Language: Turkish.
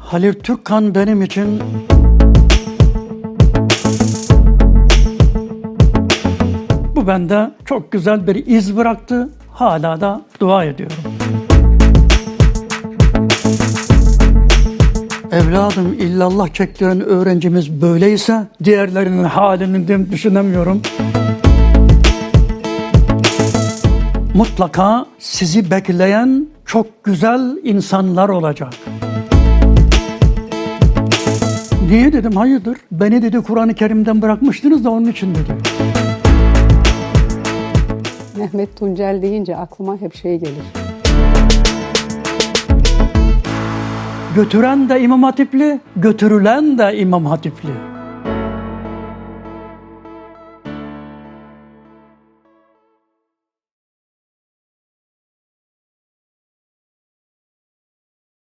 Halil Türkkan benim için bu bende çok güzel bir iz bıraktı. Hala da dua ediyorum. Evladım illallah çektiren öğrencimiz böyleyse diğerlerinin halini de düşünemiyorum. Mutlaka sizi bekleyen çok güzel insanlar olacak. Niye dedim hayırdır? Beni dedi Kur'an-ı Kerim'den bırakmıştınız da onun için dedi. Mehmet Tuncel deyince aklıma hep şey gelir. Götüren de İmam Hatipli, götürülen de İmam Hatipli.